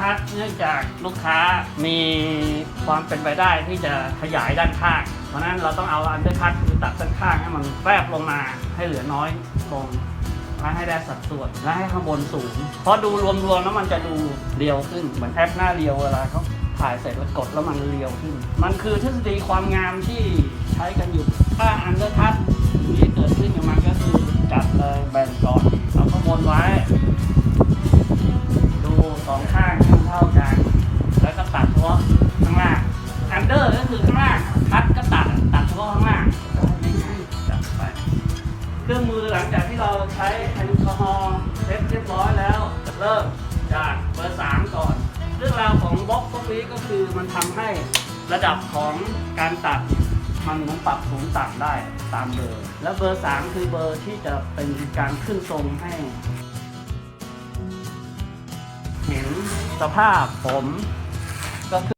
คัตเนื่องจากลูกค้ามีความเป็นไปได้ที่จะขยายด้านข้าง เพราะนั้นเราต้องเอาอันเดอร์คัตคือตัดด้านข้างให้มันแฟบลงมาให้เหลือน้อยลงและให้ได้สัดส่วนและให้ข้างบนสูง เพราะดูรวมๆแล้วมันจะดูเรียวขึ้นเหมือนแอปหน้าเรียวเวลาเขาถ่ายเสร็จแล้วกดแล้วมันเรียวขึ้น มันคือทฤษฎีความงามที่ใช้กันอยู่ ถ้าอันเดอร์คัตที่เกิดขึ้นกับมันก็คือจัดเลยแบ่งก่อนเอาข้างบนไว้ ร์ก็คือข้างล่างคัดก็ตัดตัดเฉพาะข้างล่างง่ายๆจัดไปเครื่องมือหลังจากที่เราใช้แอลกอฮอล์เซ็ตเรียบร้อยแล้ว เริ่มจากเบอร์สามก่อน เรื่องราวของบล็อกพวกนี้ก็คือมันทำให้ระดับของการตัดมันมันปรับสูงต่ำได้ตามเบอร์ แล้วเบอร์สามคือเบอร์ที่จะเป็นการขึ้นทรงให้ เห็นสภาพผมก็คือ